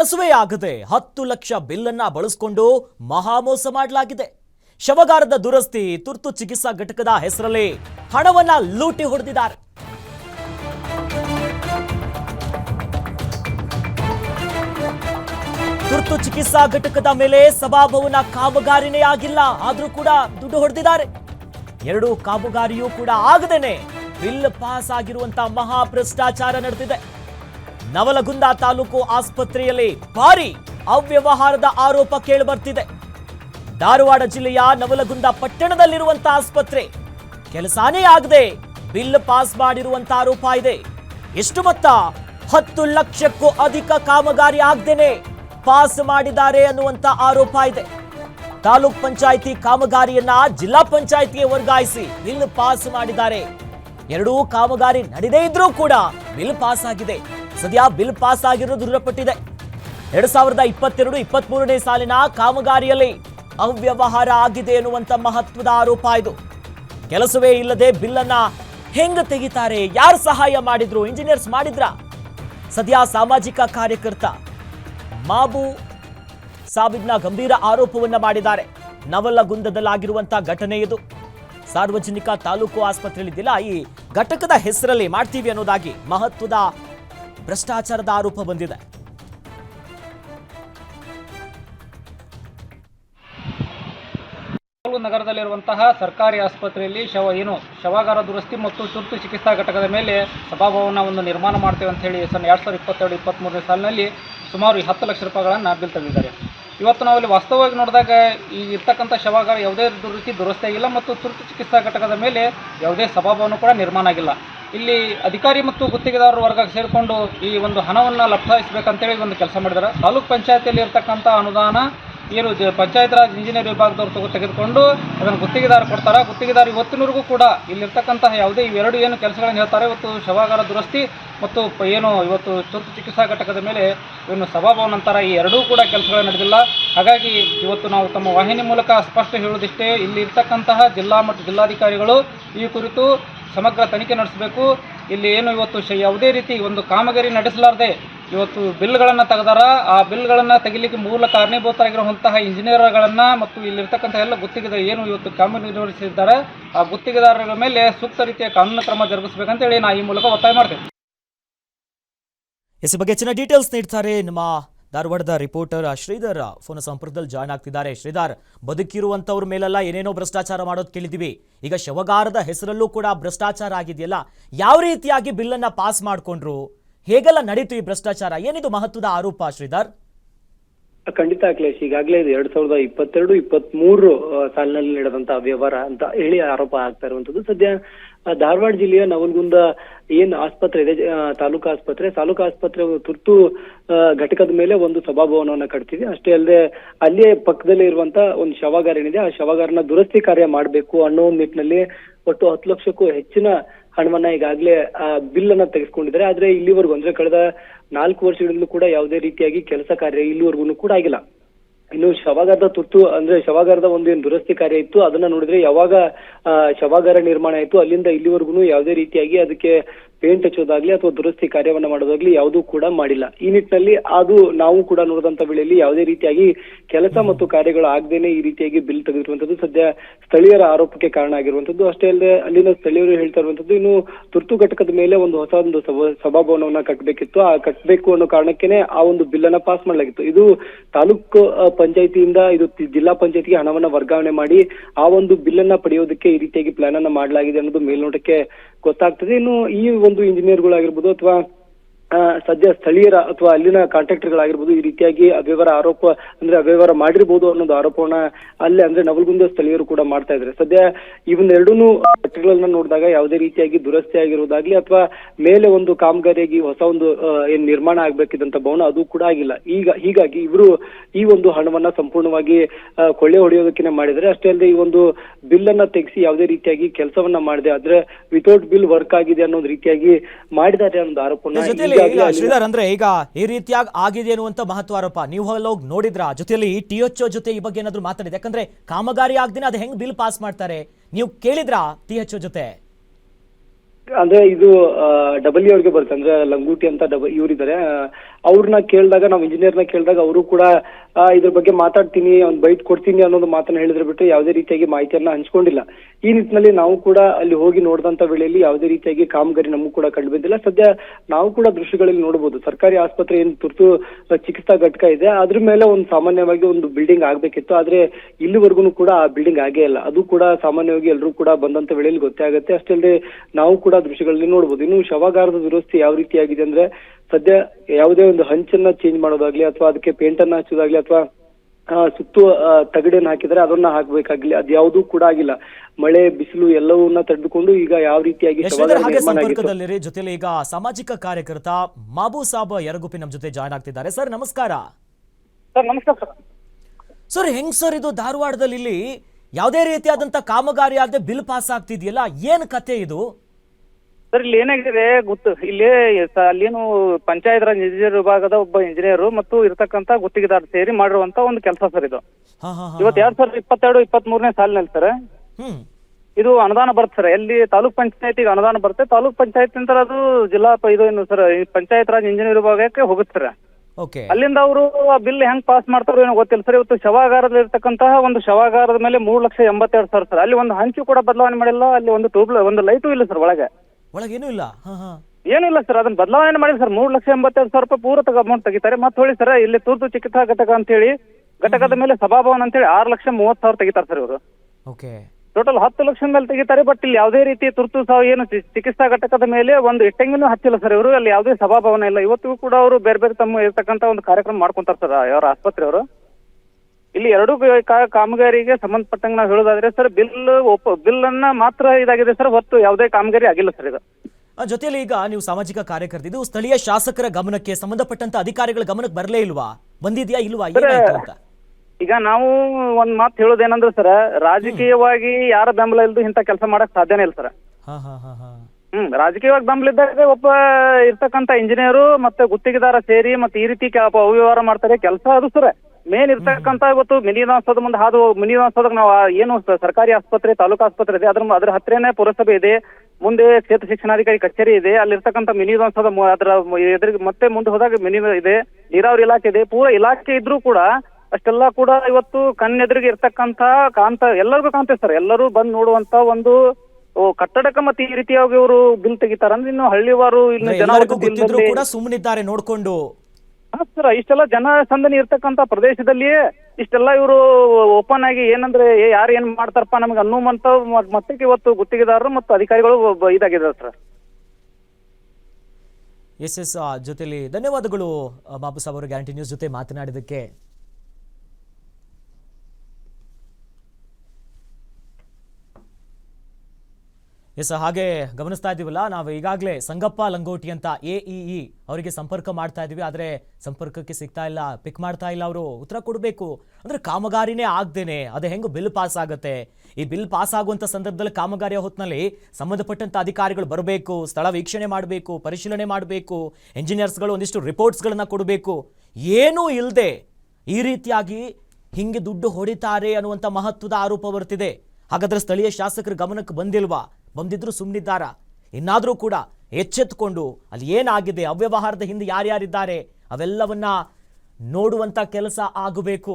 ಕೆಲಸವೇ ಆಗದೆ ಹತ್ತು ಲಕ್ಷ ಬಿಲ್ಲನ್ನ ಬಳಸಿಕೊಂಡು ಮಹಾಮೋಸ ಮಾಡಲಾಗಿದೆ. ಶವಗಾರದ ದುರಸ್ತಿ, ತುರ್ತು ಚಿಕಿತ್ಸಾ ಘಟಕದ ಹೆಸರಲ್ಲಿ ಹಣವನ್ನ ಲೂಟಿ ಹೊಡೆದಿದ್ದಾರೆ. ತುರ್ತು ಚಿಕಿತ್ಸಾ ಘಟಕದ ಮೇಲೆ ಸಭಾಭವನ ಕಾಮಗಾರಿನೇ ಆಗಿಲ್ಲ. ಆದ್ರೂ ಕೂಡ ದುಡ್ಡು ಹೊಡೆದಿದ್ದಾರೆ. ಎರಡು ಕಾಮಗಾರಿಯೂ ಕೂಡ ಆಗದೇನೆ ಬಿಲ್ ಪಾಸ್ ಆಗಿರುವಂತಹ ಮಹಾ ಭ್ರಷ್ಟಾಚಾರ ನಡೆದಿದೆ. ನವಲಗುಂದ ತಾಲೂಕು ಆಸ್ಪತ್ರೆಯಲ್ಲಿ ಭಾರಿ ಅವ್ಯವಹಾರದ ಆರೋಪ ಕೇಳಿಬರ್ತಿದೆ. ಧಾರವಾಡ ಜಿಲ್ಲೆಯ ನವಲಗುಂದ ಪಟ್ಟಣದಲ್ಲಿರುವಂತಹ ಆಸ್ಪತ್ರೆ ಕೆಲಸಾನೇ ಆಗದೆ ಬಿಲ್ ಪಾಸ್ ಮಾಡಿರುವಂತ ಆರೋಪ ಇದೆ. ಎಷ್ಟು ಮೊತ್ತ? ಹತ್ತು ಲಕ್ಷಕ್ಕೂ ಅಧಿಕ ಕಾಮಗಾರಿ ಆಗದೇನೆ ಪಾಸ್ ಮಾಡಿದ್ದಾರೆ ಅನ್ನುವಂತ ಆರೋಪ ಇದೆ. ತಾಲೂಕ್ ಪಂಚಾಯಿತಿ ಕಾಮಗಾರಿಯನ್ನ ಜಿಲ್ಲಾ ಪಂಚಾಯಿತಿಗೆ ವರ್ಗಾಯಿಸಿ ಬಿಲ್ ಪಾಸ್ ಮಾಡಿದ್ದಾರೆ. ಎರಡೂ ಕಾಮಗಾರಿ ನಡೆದೇ ಇದ್ರೂ ಕೂಡ ಬಿಲ್ ಪಾಸ್ ಆಗಿದೆ. ಸದ್ಯ ಬಿಲ್ ಪಾಸ್ ಆಗಿರೋದು ದೃಢಪಟ್ಟಿದೆ. ಎರಡ್ ಸಾವಿರದ ಇಪ್ಪತ್ತೆರಡು ಇಪ್ಪತ್ತ್ ಮೂರನೇ ಸಾಲಿನ ಕಾಮಗಾರಿಯಲ್ಲಿ ಅವ್ಯವಹಾರ ಆಗಿದೆ ಎನ್ನುವಂತ ಮಹತ್ವದ ಆರೋಪ ಇದು. ಕೆಲಸವೇ ಇಲ್ಲದೆ ಬಿಲ್ಲನ್ನ ಹೆಂಗ್ ತೆಗಿತಾರೆ, ಯಾರು ಸಹಾಯ ಮಾಡಿದ್ರು ಇಂಜಿನಿಯರ್ಸ್ ಮಾಡಿದ್ರ? ಸದ್ಯ ಸಾಮಾಜಿಕ ಕಾರ್ಯಕರ್ತ ಮಾಬು ಸಾಬಿಬ್ನ ಗಂಭೀರ ಆರೋಪವನ್ನ ಮಾಡಿದ್ದಾರೆ. ನವಲಗುಂದದಲ್ಲಾಗಿರುವಂತಹ ಘಟನೆ ಇದು. ಸಾರ್ವಜನಿಕ ತಾಲೂಕು ಆಸ್ಪತ್ರೆಯಲ್ಲಿದ್ದಿಲ್ಲ, ಈ ಘಟಕದ ಹೆಸರಲ್ಲಿ ಮಾಡ್ತೀವಿ ಅನ್ನೋದಾಗಿ ಮಹತ್ವದ ಭ್ರಷ್ಟಾಚಾರದ ಆರೋಪ ಬಂದಿದೆ. ನಗರದಲ್ಲಿರುವಂತಹ ಸರ್ಕಾರಿ ಆಸ್ಪತ್ರೆಯಲ್ಲಿ ಶವ ಏನು ಶವಾಗಾರ ದುರಸ್ತಿ ಮತ್ತು ತುರ್ತು ಚಿಕಿತ್ಸಾ ಘಟಕದ ಮೇಲೆ ಸಭಾಭವನ ಒಂದು ನಿರ್ಮಾಣ ಮಾಡ್ತೇವೆ ಅಂತ ಹೇಳಿ ಸನ್ ಎರಡು ಸಾವಿರದ ಇಪ್ಪತ್ತೆರಡು ಇಪ್ಪತ್ತ್ಮೂರನೇ ಸಾಲಿನಲ್ಲಿ ಸುಮಾರು ಹತ್ತು ಲಕ್ಷ ರೂಪಾಯಿಗಳನ್ನು ಬಿಲ್ ತೆಗೆದಿದ್ದಾರೆ. ಇವತ್ತು ನಾವು ಇಲ್ಲಿ ವಾಸ್ತವವಾಗಿ ನೋಡಿದಾಗ ಈ ಇರ್ತಕ್ಕಂಥ ಶವಾಗಾರ ಯಾವುದೇ ರೀತಿ ದುರಸ್ತಿ ಆಗಿಲ್ಲ ಮತ್ತು ತುರ್ತು ಚಿಕಿತ್ಸಾ ಘಟಕದ ಮೇಲೆ ಯಾವುದೇ ಸಭಾಭವನ ಕೂಡ ನಿರ್ಮಾಣ ಆಗಿಲ್ಲ. ಇಲ್ಲಿ ಅಧಿಕಾರಿ ಮತ್ತು ಗುತ್ತಿಗೆದಾರರ ವರ್ಗಕ್ಕೆ ಸೇರಿಕೊಂಡು ಈ ಒಂದು ಹಣವನ್ನು ಲಭ್ಯಾಯಿಸಬೇಕಂತೇಳಿ ಒಂದು ಕೆಲಸ ಮಾಡಿದ್ದಾರೆ. ತಾಲೂಕು ಪಂಚಾಯತಿಯಲ್ಲಿ ಇರ್ತಕ್ಕಂಥ ಅನುದಾನ, ಏನು ಪಂಚಾಯತ್ ರಾಜ್ ಇಂಜಿನಿಯರ್ ವಿಭಾಗದವ್ರು ತಗೋ ತೆಗೆದುಕೊಂಡು ಅದನ್ನು ಗುತ್ತಿಗೆದಾರ ಕೊಡ್ತಾರೆ. ಗುತ್ತಿಗೆದಾರ ಇವತ್ತಿನವರೆಗೂ ಕೂಡ ಇಲ್ಲಿರ್ತಕ್ಕಂತಹ ಯಾವುದೇ ಇವೆರಡು ಏನು ಕೆಲಸಗಳನ್ನು ಹೇಳ್ತಾರೆ. ಇವತ್ತು ಶವಾಗಾರ ದುರಸ್ತಿ ಮತ್ತು ಏನು, ಇವತ್ತು ತುರ್ತು ಚಿಕಿತ್ಸಾ ಘಟಕದ ಮೇಲೆ ಏನು ಸಭಾಭವನ ನಂತರ ಈ ಎರಡೂ ಕೂಡ ಕೆಲಸಗಳು ನಡೆದಿಲ್ಲ. ಹಾಗಾಗಿ ಇವತ್ತು ನಾವು ತಮ್ಮ ವಾಹಿನಿ ಮೂಲಕ ಸ್ಪಷ್ಟ ಹೇಳುವುದಿಷ್ಟೇ, ಇಲ್ಲಿ ಇರ್ತಕ್ಕಂತಹ ಜಿಲ್ಲಾ ಮತ್ತು ಜಿಲ್ಲಾಧಿಕಾರಿಗಳು ಈ ಕುರಿತು ಸಮಗ್ರ ತನಿಖೆ ನಡೆಸಬೇಕು. ಇಲ್ಲಿ ಏನು ಇವತ್ತು ಯಾವುದೇ ರೀತಿ ಒಂದು ಕಾಮಗಾರಿ ನಡೆಸಲಾರದೆ ಇವತ್ತು ಬಿಲ್ಗಳನ್ನು ತೆಗೆದಾರ. ಆ ಬಿಲ್ಗಳನ್ನು ತೆಗಿಲಿಕ್ಕೆ ಮೂಲ ಕಾರಣೀಭೂತರಾಗಿರುವಂತಹ ಇಂಜಿನಿಯರ್ಗಳನ್ನು ಮತ್ತು ಇಲ್ಲಿರ್ತಕ್ಕಂಥ ಎಲ್ಲ ಗುತ್ತಿಗೆದಾರ ಏನು ಇವತ್ತು ಕಾಮಗಾರಿ ನಿರ್ವಹಿಸಿದ್ದಾರೆ, ಆ ಗುತ್ತಿಗೆದಾರರ ಮೇಲೆ ಸೂಕ್ತ ರೀತಿಯ ಕಾನೂನು ಕ್ರಮ ಜರುಗಿಸಬೇಕಂತೇಳಿ ನಾ ಈ ಮೂಲಕ ಒತ್ತಾಯ ಮಾಡ್ತೇನೆ. ಈ ಬಗ್ಗೆ ಹೆಚ್ಚಿನ ಡೀಟೇಲ್ಸ್ ನೀಡ್ತಾರೆ ನಮ್ಮ ಧಾರವಾಡದ ರಿಪೋರ್ಟರ್ ಶ್ರೀಧರ್. ಫೋನ್ ಸಂಪರ್ಕದಲ್ಲಿ ಜಾಯ್ನ್ ಆಗ್ತಿದ್ದಾರೆ. ಶ್ರೀಧರ್ ಬದುಕಿರುವಂತವ್ರ ಮೇಲೆಲ್ಲ ಏನೇನೋ ಭ್ರಷ್ಟಾಚಾರ ಮಾಡೋದು ಕೇಳಿದೀವಿ ಈಗ ಶವಗಾರದ ಹೆಸರಲ್ಲೂ ಕೂಡ ಭ್ರಷ್ಟಾಚಾರ ಆಗಿದೆಯಲ್ಲ, ಯಾವ ರೀತಿಯಾಗಿ ಬಿಲ್ಲನ್ನ ಪಾಸ್ ಮಾಡ್ಕೊಂಡ್ರು? ಹೇಗೆಲ್ಲ ನಡೀತು ಈ ಭ್ರಷ್ಟಾಚಾರ? ಏನಿದು ಮಹತ್ವದ ಆರೋಪ ಶ್ರೀಧರ್? ಖಂಡಿತ ಅಖಿಲೇಶ್, ಈಗಾಗಲೇ ಎರಡ್ ಸಾವಿರದ ಇಪ್ಪತ್ತೆರಡು ಇಪ್ಪತ್ತ್ ಮೂರು ಸಾಲಿನಲ್ಲಿ ನಡೆದಂತ ವ್ಯವಹಾರ ಅಂತ ಹೇಳಿ ಆರೋಪ ಆಗ್ತಾ ಇರುವಂತದ್ದು. ಸದ್ಯ ಧಾರವಾಡ ಜಿಲ್ಲೆಯ ನವಲಗುಂದ ಏನ್ ಆಸ್ಪತ್ರೆ ಇದೆ ತಾಲೂಕು ಆಸ್ಪತ್ರೆ ತಾಲೂಕು ಆಸ್ಪತ್ರೆ ತುರ್ತು ಘಟಕದ ಮೇಲೆ ಒಂದು ಸಭಾಭವನವನ್ನ ಕಟ್ತೀವಿ. ಅಷ್ಟೇ ಅಲ್ಲದೆ ಅಲ್ಲಿಯೇ ಪಕ್ಕದಲ್ಲೇ ಇರುವಂತ ಒಂದು ಶವಾಗಾರ ಏನಿದೆ ಆ ಶವಾಗಾರನ ದುರಸ್ತಿ ಕಾರ್ಯ ಮಾಡಬೇಕು ಅನ್ನೋ ನಿಟ್ಟಿನಲ್ಲಿ ಒಟ್ಟು ಹತ್ತು ಲಕ್ಷಕ್ಕೂ ಹೆಚ್ಚಿನ ಹಣವನ್ನ ಈಗಾಗಲೇ ಬಿಲ್ ಅನ್ನ ತೆಗೆದುಕೊಂಡಿದ್ದಾರೆ ಆದ್ರೆ ಇಲ್ಲಿವರೆಗೂ ಅಂದ್ರೆ ಕಳೆದ ನಾಲ್ಕು ವರ್ಷಗಳಿಂದಲೂ ಕೂಡ ಯಾವುದೇ ರೀತಿಯಾಗಿ ಕೆಲಸ ಕಾರ್ಯ ಇಲ್ಲಿವರೆಗೂ ಕೂಡ ಆಗಿಲ್ಲ. ಇನ್ನು ಶವಾಗಾರದ ತುರ್ತು ಅಂದ್ರೆ ಶವಾಗಾರದ ಒಂದು ಏನು ದುರಸ್ತಿ ಕಾರ್ಯ ಇತ್ತು, ಅದನ್ನ ನೋಡಿದ್ರೆ ಯಾವಾಗ ಶವಾಗಾರ ನಿರ್ಮಾಣ ಆಯ್ತು, ಅಲ್ಲಿಂದ ಇಲ್ಲಿವರೆಗೂ ಯಾವುದೇ ರೀತಿಯಾಗಿ ಅದಕ್ಕೆ ಪೇಂಟ್ ಹಚ್ಚೋದಾಗ್ಲಿ ಅಥವಾ ದುರಸ್ತಿ ಕಾರ್ಯವನ್ನ ಮಾಡೋದಾಗ್ಲಿ ಯಾವುದೂ ಕೂಡ ಮಾಡಿಲ್ಲ. ಈ ನಿಟ್ಟಿನಲ್ಲಿ ಅದು ನಾವು ಕೂಡ ನೋಡಿದಂತ ವೇಳೆಯಲ್ಲಿ ಯಾವುದೇ ರೀತಿಯಾಗಿ ಕೆಲಸ ಮತ್ತು ಕಾರ್ಯಗಳು ಆಗದೇನೆ ಈ ರೀತಿಯಾಗಿ ಬಿಲ್ ತೆಗೆದಿರುವಂತದ್ದು ಸದ್ಯ ಸ್ಥಳೀಯರ ಆರೋಪಕ್ಕೆ ಕಾರಣ ಆಗಿರುವಂತದ್ದು ಅಷ್ಟೇ ಅಲ್ಲದೆ ಅಲ್ಲಿನ ಸ್ಥಳೀಯರು ಹೇಳ್ತಾ ಇರುವಂತದ್ದು ಇನ್ನು ತುರ್ತು ಘಟಕದ ಮೇಲೆ ಒಂದು ಹೊಸ ಒಂದು ಸಭಾ- ಸಭಾಭವನವನ್ನ ಕಟ್ಟಬೇಕಿತ್ತು. ಆ ಕಟ್ಟಬೇಕು ಅನ್ನೋ ಕಾರಣಕ್ಕೇನೆ ಆ ಒಂದು ಬಿಲ್ ಅನ್ನ ಪಾಸ್ ಮಾಡಲಾಗಿತ್ತು. ಇದು ತಾಲೂಕು ಪಂಚಾಯತಿಯಿಂದ ಇದು ಜಿಲ್ಲಾ ಪಂಚಾಯತಿಗೆ ಹಣವನ್ನ ವರ್ಗಾವಣೆ ಮಾಡಿ ಆ ಒಂದು ಬಿಲ್ ಅನ್ನ ಪಡೆಯೋದಕ್ಕೆ ಈ ರೀತಿಯಾಗಿ ಪ್ಲಾನ್ ಅನ್ನ ಮಾಡಲಾಗಿದೆ ಅನ್ನೋದು ಮೇಲ್ನೋಟಕ್ಕೆ ಗೊತ್ತಾಗ್ತದೆ. ಇನ್ನು ಈ ಒಂದು ಇಂಜಿನಿಯರ್ಗಳಾಗಿರ್ಬೋದು ಅಥವಾ ಸದ್ಯ ಸ್ಥಳೀಯರ ಅಥವಾ ಅಲ್ಲಿನ ಕಾಂಟ್ರಾಕ್ಟರ್ಗಳಾಗಿರ್ಬೋದು ಈ ರೀತಿಯಾಗಿ ಅವ್ಯವಹಾರ ಆರೋಪ, ಅಂದ್ರೆ ಅವ್ಯವಹಾರ ಮಾಡಿರ್ಬೋದು ಅನ್ನೋದು ಆರೋಪವನ್ನ ಅಲ್ಲಿ, ಅಂದ್ರೆ ನವಲಗುಂದ ಸ್ಥಳೀಯರು ಕೂಡ ಮಾಡ್ತಾ ಇದ್ದಾರೆ. ಸದ್ಯ ಇವನ್ನೆರಡೂ ಕಟ್ಟಡಗಳನ್ನ ನೋಡಿದಾಗ ಯಾವುದೇ ರೀತಿಯಾಗಿ ದುರಸ್ತಿ ಆಗಿರುವುದಾಗ್ಲಿ ಅಥವಾ ಮೇಲೆ ಒಂದು ಕಾಮಗಾರಿಯಾಗಿ ಹೊಸ ಒಂದು ಏನ್ ನಿರ್ಮಾಣ ಆಗ್ಬೇಕಿದ್ದಂತ ಭವನ ಅದು ಕೂಡ ಆಗಿಲ್ಲ. ಈಗ, ಹೀಗಾಗಿ ಇವರು ಈ ಒಂದು ಹಣವನ್ನ ಸಂಪೂರ್ಣವಾಗಿ ಕೊಳ್ಳೆ ಹೊಡೆಯೋದಕ್ಕಿಂತ ಮಾಡಿದ್ರೆ ಅಷ್ಟೇ ಅಲ್ಲದೆ ಈ ಒಂದು ಬಿಲ್ ಅನ್ನ ತೆಗೆಸಿ ಯಾವುದೇ ರೀತಿಯಾಗಿ ಕೆಲಸವನ್ನ ಮಾಡಿದೆ, ಆದ್ರೆ ವಿತೌಟ್ ಬಿಲ್ ವರ್ಕ್ ಆಗಿದೆ ಅನ್ನೋ ರೀತಿಯಾಗಿ ಮಾಡಿದ್ದಾರೆ ಅನ್ನೋ ಆರೋಪನ ಶ್ರೀಧರ್ ಅಂದ್ರೆ ಈಗ ಈ ರೀತಿಯಾಗಿ ಆಗಿದೆ ಅನ್ನುವಂತ ಮಹತ್ವ ಆರೋಪ. ನೀವು ಹೋಗಿ ನೋಡಿದ್ರ? ಜೊತೆಲಿ ಟಿ ಎಚ್ ಜೊತೆ ಈ ಬಗ್ಗೆ ಏನಾದ್ರು ಮಾತಾಡಿದೆ ಯಾಕಂದ್ರೆ ಕಾಮಗಾರಿ ಆಗದಿನ ಅದು ಹೆಂಗ್ ಬಿಲ್ ಪಾಸ್ ಮಾಡ್ತಾರೆ? ನೀವು ಕೇಳಿದ್ರಾ ಟಿ ಎಚ್ ಜೊತೆ? ಅಂದ್ರೆ ಇದು ಡಬಲ್ ಅವ್ರಿಗೆ ಬರುತ್ತೆ. ಅಂದ್ರೆ ಲಂಗೂಟಿ ಅಂತ ಡಬಲ್ ಇವರಿದ್ದಾರೆ. ಅವ್ರನ್ನ ಕೇಳಿದಾಗ, ನಾವು ಇಂಜಿನಿಯರ್ನ ಕೇಳಿದಾಗ ಅವರು ಕೂಡ ಇದ್ರ ಬಗ್ಗೆ ಮಾತಾಡ್ತೀನಿ ಒಂದು ಬೈಟ್ ಕೊಡ್ತೀನಿ ಅನ್ನೋದು ಮಾತನ್ನ ಹೇಳಿದ್ರೆ ಬಿಟ್ಟು ಯಾವುದೇ ರೀತಿಯಾಗಿ ಮಾಹಿತಿಯನ್ನ ಹಂಚ್ಕೊಂಡಿಲ್ಲ. ಈ ನಿಟ್ಟಿನಲ್ಲಿ ನಾವು ಕೂಡ ಅಲ್ಲಿ ಹೋಗಿ ನೋಡಿದಂತ ವೇಳೆಯಲ್ಲಿ ಯಾವುದೇ ರೀತಿಯಾಗಿ ಕಾಮಗಾರಿ ನಮಗೂ ಕೂಡ ಕಂಡು ಬಂದಿಲ್ಲ. ಸದ್ಯ ನಾವು ಕೂಡ ದೃಶ್ಯಗಳಲ್ಲಿ ನೋಡಬಹುದು ಸರ್ಕಾರಿ ಆಸ್ಪತ್ರೆ ಏನು ತುರ್ತು ಚಿಕಿತ್ಸಾ ಘಟಕ ಇದೆ. ಅದ್ರ ಮೇಲೆ ಒಂದು ಸಾಮಾನ್ಯವಾಗಿ ಒಂದು ಬಿಲ್ಡಿಂಗ್ ಆಗ್ಬೇಕಿತ್ತು. ಆದ್ರೆ ಇಲ್ಲಿವರೆಗೂ ಕೂಡ ಆ ಬಿಲ್ಡಿಂಗ್ ಆಗೇ ಇಲ್ಲ. ಅದು ಕೂಡ ಸಾಮಾನ್ಯವಾಗಿ ಎಲ್ಲರೂ ಕೂಡ ಬಂದಂತ ವೇಳೆಯಲ್ಲಿ ಗೊತ್ತೇ ಆಗುತ್ತೆ. ಅಷ್ಟೇ ನಾವು ಕೂಡ ದೃಶ್ಯಗಳಲ್ಲಿ ನೋಡಬಹುದು ಇನ್ನು ಶವಾಗಾರದ ದುರಸ್ತಿ ಯಾವ ರೀತಿಯಾಗಿದೆ ಅಂದ್ರೆ ಸದ್ಯ ಯಾವುದೇ ಒಂದು ಹಂಚನ್ನ ಚೇಂಜ್ ಮಾಡೋದಾಗ್ಲಿ ಅಥವಾ ಅದಕ್ಕೆ ಪೇಂಟ್ ಅನ್ನ ಹಚ್ಚೋದಾಗ್ಲಿ ಅಥವಾ ಸುತ್ತು ಆ, ತಗಡನ್ನ ಹಾಕಿದ್ರೆ ಅದನ್ನ ಹಾಕ್ಬೇಕಾಗ್ಲಿ ಅದು ಯಾವುದೂ ಕೂಡ ಆಗಿಲ್ಲ. ಮಳೆ ಬಿಸಿಲು ಎಲ್ಲವನ್ನ ತಡೆದುಕೊಂಡು ಈಗ ಯಾವ ರೀತಿಯಾಗಿ ಸಂಪರ್ಕದಲ್ಲಿ ಸಂಪರ್ಕದಲ್ಲಿರಿ ಜೊತೆಲಿ ಈಗ ಸಾಮಾಜಿಕ ಕಾರ್ಯಕರ್ತ ಮಾಬು ಸಾಬ್ ಯರಗುಪ್ಪಿ ನಮ್ಮ ಜೊತೆ ಜಾಯ್ನ್ ಆಗ್ತಿದ್ದಾರೆ. ಸರ್ ನಮಸ್ಕಾರ. ಸರ್ ನಮಸ್ಕಾರ ಸರ್. ಸರ್ ಹೆಂಗ್ ಸರ್ ಇದು ಧಾರವಾಡದಲ್ಲಿ ಇಲ್ಲಿ ಯಾವುದೇ ರೀತಿಯಾದಂತ ಕಾಮಗಾರಿ ಆಗದೆ ಬಿಲ್ ಪಾಸ್ ಆಗ್ತಿದೆಯಲ್ಲ? ಏನ್ ಕತೆ ಇದು? ಸರ್ ಇಲ್ಲಿ ಏನಾಗಿದೆ ಗೊತ್ತು? ಇಲ್ಲಿ ಅಲ್ಲೇನು ಪಂಚಾಯತ್ ರಾಜ್ ಇಂಜಿನಿಯರ್ ವಿಭಾಗದ ಒಬ್ಬ ಇಂಜಿನಿಯರ್ ಮತ್ತು ಇರ್ತಕ್ಕಂತ ಗುತ್ತಿಗೆದಾರ ಸೇರಿ ಮಾಡಿರುವಂತ ಒಂದು ಕೆಲಸ ಸರ್ ಇದು. ಇವತ್ತು ಎರಡ್ ಸಾವಿರದ ಇಪ್ಪತ್ತೆರಡು ಇಪ್ಪತ್ತ್ ಮೂರನೇ ಸಾಲಿನಲ್ಲಿ ಸರ್ ಇದು ಅನುದಾನ ಬರುತ್ತೆ ಸರ್ ಎಲ್ಲಿ ತಾಲೂಕ್ ಪಂಚಾಯತಿಗೆ ಅನುದಾನ ಬರುತ್ತೆ ತಾಲೂಕ್ ಪಂಚಾಯತ್ ನಂತರ ಅದು ಜಿಲ್ಲಾ ಪ- ಇದು ಏನು ಸರ್ ಪಂಚಾಯತ್ ರಾಜ್ ಇಂಜಿನಿಯರ್ ವಿಭಾಗಕ್ಕೆ ಹೋಗುತ್ತೆ ಸರ್ ಓಕೆ. ಅಲ್ಲಿಂದ ಅವರು ಆ ಬಿಲ್ ಹೆಂಗ್ ಪಾಸ್ ಮಾಡ್ತಾರೋ ಏನೋ ಗೊತ್ತಿಲ್ಲ ಸರ್ ಇವತ್ತು ಶವಾಗಾರದಲ್ಲಿ ಇರ್ತಕ್ಕಂತಹ ಒಂದು ಶವಾಗಾರದ ಮೇಲೆ ಮೂರು ಲಕ್ಷ ಎಂಬತ್ತೆರಡು ಸಾವಿರ ಸರ್ ಅಲ್ಲಿ ಒಂದು ಹಂಚು ಕೂಡ ಬದಲಾವಣೆ ಮಾಡಿಲ್ಲ ಅಲ್ಲಿ ಒಂದು ಟ್ಯೂಬ್ ಒಂದು ಲೈಟು ಇಲ್ಲ ಸರ್ ಒಳಗೆ. ಒಳಗೇನೂ ಇಲ್ಲ. ಹಾ ಸರ್ ಅದನ್ನ ಬದಲಾವಣೆ ಮಾಡಿ ಸರ್ ಮೂರು ಲಕ್ಷ ಎಂಬತ್ತೆರಡು ಸಾವಿರ ರೂಪಾಯಿ ಪೂರ ತಗ ಅಮೌಂಟ್ ತೆಗಿತಾರೆ. ಮತ್ತೆ ಹೊಳಿ ಸರ್ ಇಲ್ಲಿ ತುರ್ತು ಚಿಕಿತ್ಸಾ ಘಟಕ ಅಂತ ಹೇಳಿ ಘಟಕದ ಮೇಲೆ ಸಭಾಭವನ ಅಂತೇಳಿ ಆರು ಲಕ್ಷ ಮೂವತ್ತು ಸಾವಿರ ತೆಗಿತಾರೆ ಸರ್ ಇವರು. ಓಕೆ. ಟೋಟಲ್ ಹತ್ತು ಲಕ್ಷ ಮೇಲೆ ತೆಗಿತಾರೆ ಬಟ್ ಇಲ್ಲಿ ಯಾವುದೇ ರೀತಿ ತುರ್ತು ಸಾವು ಏನು ಚಿ- ಚಿಕಿತ್ಸಾ ಘಟಕದ ಮೇಲೆ ಒಂದು ಇಟ್ಟಂಗಿನೂ ಹಚ್ಚಿಲ್ಲ ಸರ್ ಇವರು. ಅಲ್ಲಿ ಯಾವುದೇ ಸಭಾಭವನ ಇಲ್ಲ. ಇವತ್ತಿಗೂ ಕೂಡ ಅವರು ಬೇರೆ ಬೇರೆ ತಮ್ಮ ಇರ್ತಕ್ಕಂಥ ಒಂದು ಕಾರ್ಯಕ್ರಮ ಮಾಡ್ಕೊಂತಾರೆ ಸರ್ ಅವರ ಆಸ್ಪತ್ರೆಯವರು ಇಲ್ಲಿ ಎರಡು ಕಾಮಗಾರಿಗೆ ಸಂಬಂಧಪಟ್ಟಂಗೆ ನಾವು ಹೇಳೋದಾದ್ರೆ ಸರ್ ಬಿಲ್ ಒಪ್ಪ ಬಿಲ್ ಅನ್ನ ಮಾತ್ರ ಇದಾಗಿದೆ ಸರ್ ಹೊತ್ತು ಯಾವುದೇ ಕಾಮಗಾರಿ ಆಗಿಲ್ಲ ಸರ್ ಇದು. ಜೊತೆಯಲ್ಲಿ ಈಗ ನೀವು ಸಾಮಾಜಿಕ ಕಾರ್ಯಕರ್ತ ಇದು ಸ್ಥಳೀಯ ಶಾಸಕರ ಗಮನಕ್ಕೆ ಸಂಬಂಧಪಟ್ಟಂತ ಅಧಿಕಾರಿಗಳ ಗಮನಕ್ಕೆ ಬರಲೇ ಇಲ್ವಾ? ಬಂದಿದ್ಯಾ ಇಲ್ವಾ? ಏನಾಯ್ತು ಅಂತ? ಈಗ ನಾವು ಒಂದ್ ಮಾತು ಹೇಳೋದೇನಂದ್ರೆ ಸರ್ ರಾಜಕೀಯವಾಗಿ ಯಾರ ಬೆಂಬಲ ಇಲ್ದು ಇಂತ ಕೆಲಸ ಮಾಡಕ್ ಸಾಧ್ಯನೇ ಇಲ್ಲ ಸರ್. ಹಾ ಹಾ ಹಾ ಹಾ. ಹ್ಮ್ ರಾಜಕೀಯವಾಗಿ ಬೆಂಬಲ ಇದ್ದಾಗ ಒಬ್ಬ ಇರ್ತಕ್ಕಂತ ಇಂಜಿನಿಯರು ಮತ್ತೆ ಗುತ್ತಿಗೆದಾರ ಸೇರಿ ಮತ್ತೆ ಈ ರೀತಿ ಅವ್ಯವಹಾರ ಮಾಡ್ತಾರೆ ಕೆಲಸ ಅದು ಸರ್. ಮೇನ್ ಇರ್ತಕ್ಕಂತ ಇವತ್ತು ಮಿನಿ ವಿಧಾನಸೌಧ ಮುಂದೆ ಹಾದು ಮಿನಿ ವಿಧಾನಸೌಧಕ್ಕೆ ನಾವು ಏನು ಸರ್ಕಾರಿ ಆಸ್ಪತ್ರೆ ತಾಲೂಕು ಆಸ್ಪತ್ರೆ ಇದೆ. ಅದ್ರ ಅದ್ರ ಹತ್ತಿರನೇ ಪುರಸಭೆ ಇದೆ. ಮುಂದೆ ಕ್ಷೇತ್ರ ಶಿಕ್ಷಣಾಧಿಕಾರಿ ಕಚೇರಿ ಇದೆ. ಅಲ್ಲಿರ್ತಕ್ಕಂಥ ಮಿನಿ ವಿಧಾನಸೌಧ ಅದರ ಎದುರಿಗೆ ಮತ್ತೆ ಮುಂದೆ ಹೋದಾಗ ಮಿನಿ ಇದೆ. ನೀರಾವರಿ ಇಲಾಖೆ ಇದೆ. ಪೂರ ಇಲಾಖೆ ಇದ್ರೂ ಕೂಡ ಅಷ್ಟೆಲ್ಲ ಕೂಡ ಇವತ್ತು ಕಣ್ಣೆದುರಿಗೆ ಇರ್ತಕ್ಕಂತ ಕಾಂತ ಎಲ್ಲರಿಗೂ ಕಾಣ್ತೇವೆ ಸರ್. ಎಲ್ಲರೂ ಬಂದು ನೋಡುವಂತ ಒಂದು ಕಟ್ಟಡಕ್ಕೆ ಮತ್ತೆ ಈ ರೀತಿಯಾಗಿ ಇವರು ಬಿಲ್ ತೆಗಿತಾರ. ಅಂದ್ರೆ ಇನ್ನು ಹಳ್ಳಿವಾರು ಇಲ್ಲಿ ಜನ ಸುಮ್ಮನಿದ್ದಾರೆ ನೋಡ್ಕೊಂಡು. ಸರ್ ಇಷ್ಟೆಲ್ಲ ಜನ ಸಂದನಿ ಇರ್ತಕ್ಕಂತ ಪ್ರದೇಶದಲ್ಲಿಯೇ ಇಷ್ಟೆಲ್ಲ ಇವರು ಓಪನ್ ಆಗಿ ಏನಂದ್ರೆ ಯಾರು ಏನ್ ಮಾಡ್ತಾರಪ್ಪ ನಮ್ಗೆ? ಅನ್ನುವಂತ ಮತ್ತಕ್ಕೆ ಇವತ್ತು ಗುತ್ತಿಗೆದಾರರು ಮತ್ತು ಅಧಿಕಾರಿಗಳು ಇದಾಗಿದೆ ಇದಾಗಿದ್ದಾರೆ ಸರ್. ಎಸ್ ಎಸ್ ಜೊತೆಲಿ ಧನ್ಯವಾದಗಳು ಬಾಬು ಸಾಬ್ ಅವರು ಗ್ಯಾರಂಟಿ ನ್ಯೂಸ್ ಜೊತೆ ಮಾತನಾಡಿದಕ್ಕೆ ಎಸ್, ಹಾಗೆ ಗಮನಿಸ್ತಾ ಇದ್ದೀವಲ್ಲ, ನಾವು ಈಗಾಗಲೇ ಸಂಗಪ್ಪ ಲಂಗೋಟಿ ಅಂತ ಎ ಇ ಅವರಿಗೆ ಸಂಪರ್ಕ ಮಾಡ್ತಾ ಇದ್ದೀವಿ. ಆದರೆ ಸಂಪರ್ಕಕ್ಕೆ ಸಿಗ್ತಾ ಇಲ್ಲ, ಪಿಕ್ ಮಾಡ್ತಾ ಇಲ್ಲ ಅವರು. ಉತ್ತರ ಕೊಡಬೇಕು. ಅಂದ್ರೆ ಕಾಮಗಾರಿನೇ ಆಗ್ದೇನೆ. ಅದು ಹೆಂಗೆ ಬಿಲ್ ಪಾಸ್ ಆಗುತ್ತೆ. ಈ ಬಿಲ್ ಪಾಸ್ ಆಗುವಂಥ ಸಂದರ್ಭದಲ್ಲಿ ಕಾಮಗಾರಿಯ ಹೊತ್ತಿನಲ್ಲಿ ಸಂಬಂಧಪಟ್ಟಂತ ಅಧಿಕಾರಿಗಳು ಬರಬೇಕು, ಸ್ಥಳ ವೀಕ್ಷಣೆ ಮಾಡಬೇಕು, ಪರಿಶೀಲನೆ ಮಾಡಬೇಕು ಎಂಜಿನಿಯರ್ಸ್ಗಳು ಒಂದಿಷ್ಟು ರಿಪೋರ್ಟ್ಸ್ಗಳನ್ನ ಕೊಡಬೇಕು. ಏನೂ ಇಲ್ಲದೆ ಈ ರೀತಿಯಾಗಿ ಹಿಂಗೆ ದುಡ್ಡು ಹೊಡಿತಾರೆ ಅನ್ನುವಂಥ ಮಹತ್ವದ ಆರೋಪ ಬರ್ತಿದೆ. ಹಾಗಾದ್ರೆ ಸ್ಥಳೀಯ ಶಾಸಕರ ಗಮನಕ್ಕೆ ಬಂದಿಲ್ವಾ? ಬಂದಿದ್ರು ಸುಮ್ಮನಿದ್ದಾರ ಇನ್ನಾದರೂ ಕೂಡ ಎಚ್ಚೆತ್ತುಕೊಂಡು ಅಲ್ಲಿ ಏನಾಗಿದೆ ಅವ್ಯವಹಾರದ ಹಿಂದೆ ಯಾರ್ಯಾರಿದ್ದಾರೆ ಅವೆಲ್ಲವನ್ನ ನೋಡುವಂಥ ಕೆಲಸ ಆಗಬೇಕು.